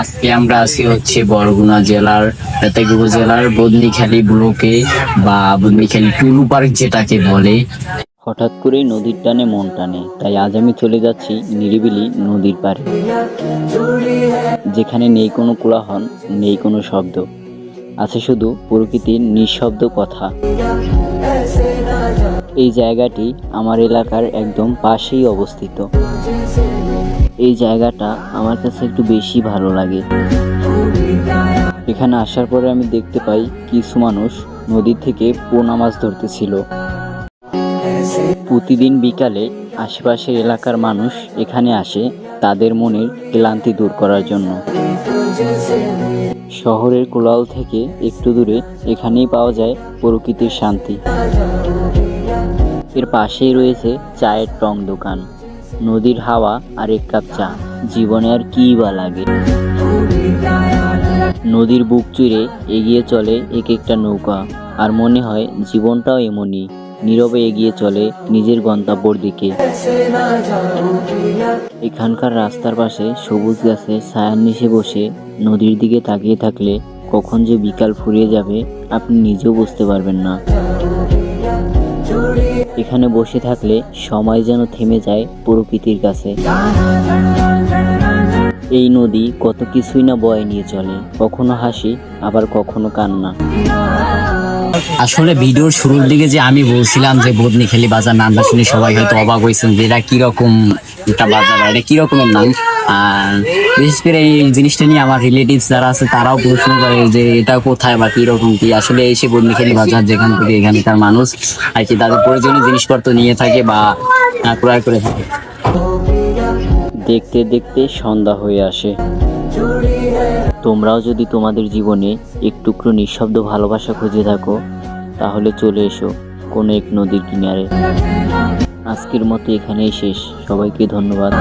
আজকে আমরা আছি হচ্ছে বরগুনা জেলার বেতাগী উপজেলার বদনিখালী ব্লকে বা বদনিখালী টুলু পার্ক যেটাকে বলে। হঠাৎ করেই নদীর টানে মন টানে, তাই আজ আমি চলে যাচ্ছি নিরিবিলি নদীর পাড়ে, যেখানে নেই কোনো কোলাহল, নেই কোনো শব্দ, আছে শুধু প্রকৃতির নিঃশব্দ কথা। এই জায়গাটি আমার এলাকার একদম পাশেই অবস্থিত। এই জায়গাটা আমার কাছে একটু বেশি ভালো লাগে। এখানে আসার পরে আমি দেখতে পাই কিছু মানুষ নদী থেকে পোনা মাছ ধরতেছিল। প্রতিদিন বিকালে আশেপাশের এলাকার মানুষ এখানে আসে তাদের মনের ক্লান্তি দূর করার জন্য। শহরের কোলাল থেকে একটু দূরে এখানেই পাওয়া যায় প্রকৃতির শান্তি। এর পাশেই রয়েছে চায়ের টং দোকান। নদীর হাওয়া আর এক কাপ চা। জীবনে আর কী বা লাগে? নদীর বুক চুড়ে এগিয়ে চলে এক একটা নৌকা, আর মনে হয় জীবনটাও এমনই। নীরবে এগিয়ে চলে নিজের গন্তব্যর দিকে। এখানকার রাস্তার পাশে সবুজ গাছে ছায়ার নিচে বসে নদীর দিকে তাকিয়ে থাকলে কখন যে বিকাল ফুরিয়ে যাবে আপনি নিজেও বুঝতে পারবেন না। এখানে বসে থাকলে সময় যেন থেমে যায় প্রকৃতির কাছে। এই নদী কত কিছুই না বয়ে নিয়ে চলে, কখনো হাসি, আবার কখনো কান্না। আসলে ভিডিওর শুরুর দিকে যে আমি বলছিলাম যে বদনিখালী বাজার নামটা শুনে সবাই হয়তো অবাক হয়েছেন যে এটা কীরকম একটা বাজার, এটা কিরকমের নাম? আর বিশেষ করে এই জিনিসটা নিয়ে আমার রিলেটিভস যারা আছে, তারাও প্রশ্ন করে যে এটা কোথায় বা কীরকম কি? আসলে এসে বদনিখালী বাজার যেখান থেকে এখানকার মানুষ, আর কি তাদের প্রয়োজনীয় জিনিসপত্র নিয়ে থাকে বা ক্রয় করে থাকে। দেখতে দেখতে সন্ধ্যা হয়ে আসে। তোমরাও যদি তোমাদের জীবনে এক টুকরো নিঃশব্দ ভালোবাসা খুঁজে থাকো, তাহলে চলে এসো কোনো এক নদীর কিনারে। আজকের মতো এখানেই শেষ। সবাইকে ধন্যবাদ।